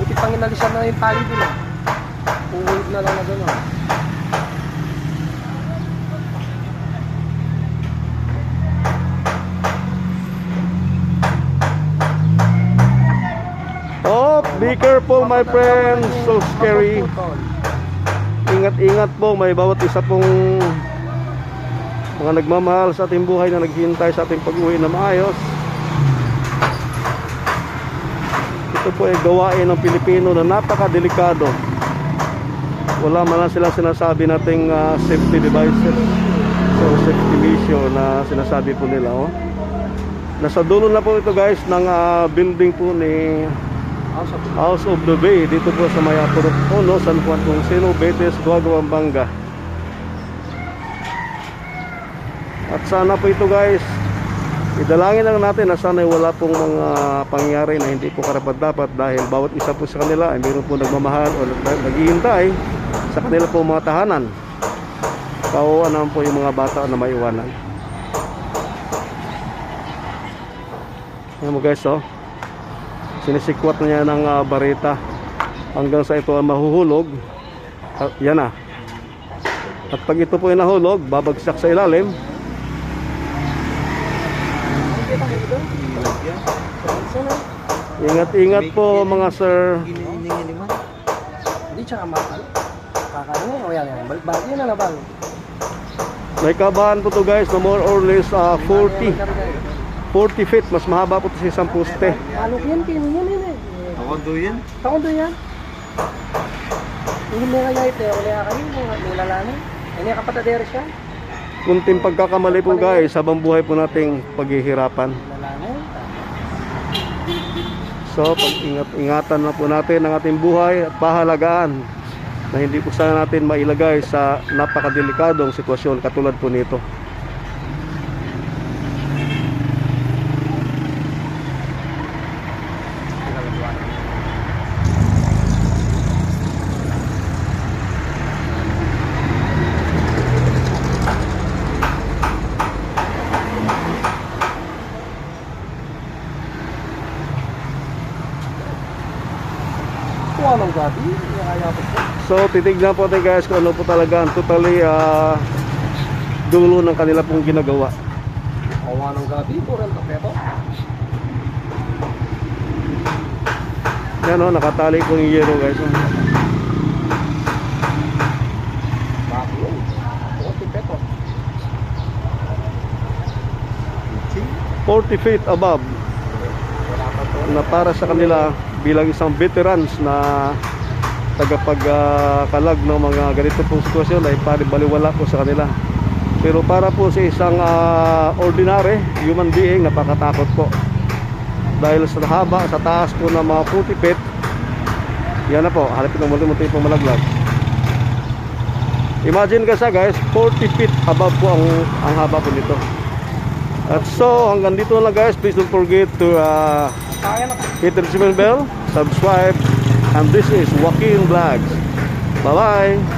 Buti pang inalisan na yung tali dun ah. Uuwid na lang na gano'n. Oh, be careful my friends. So scary. Ingat-ingat po, may bawat isa pong mga nagmamahal sa ating buhay na naghihintay sa ating pag-uwi na maayos. Ito po ay gawain ng Pilipino na napakadelikado. Wala man lang silang sinasabi nating ah, safety devices or safety measure na sinasabi po nila. Oh. Nasa dulo na po ito guys ng ah, building po ni House of the Bay dito po sa Mayapurok Uno, San Juan Consino, Betes, Guagua, Banga. At sana po ito guys, idalangin lang natin na sana wala pong mga pangyayari na hindi po karapat dapat dahil bawat isa po sa kanila ay mayroon po nagmamahal o nag- naghihintay sa kanila po mga tahanan. Kawawa naman po yung mga bata na maiwanan. Ayan mo guys oh sinisikwat na niya ng ah, barita hanggang sa ito ay mahuhulog at yan na at pag ito po ay nahulog babagsak sa ilalim ingat ingat po mga sir Hindi siya kamakal. Kakain o yan yan. Balik-balik yun na na bang. may kabahan po to guys na more or less ah, 40 40 feet mas mahaba po to sa isang poste Alok yan, pin yan yan eh. Takondo yan. Taon doon yan. Hindi mo kaya ito, wala kayo, nilalanan. Ini kapatadero siya. Kunting pagkakamali po guys habang buhay po nating paghihirapan. So, pag-ingat-ingatan na po natin ang ating buhay at pahalagaan na hindi po sana natin mailagay sa napakadelikadong sitwasyon katulad po nito. Kuha ng gabi. Po po. So, titignan po natin guys kung ano po talaga ang totally ah, dulo ng kanila pong ginagawa. Kuha ng gabi. Purang tapeto. Yan o, nakatali po yung yero guys. Bago yun. Kuha tapeto. 40 feet above na para sa kanila bilang isang veterans na tagapagkalag ng mga ganito pong sitwasyon ay paribaliwala po sa kanila. Pero para po sa isang ah, ordinary human being, napakatakot po. Dahil sa haba, sa taas po ng mga putipit, yan na po, halipin ng multi-multi pong malaglag. Imagine kasi guys, 40 feet above po ang, ang haba po nito. At so, hanggang dito na lang guys, please don't forget to uh. Hit the bell, subscribe, and this is Joaquin Vlogs. Bye-bye!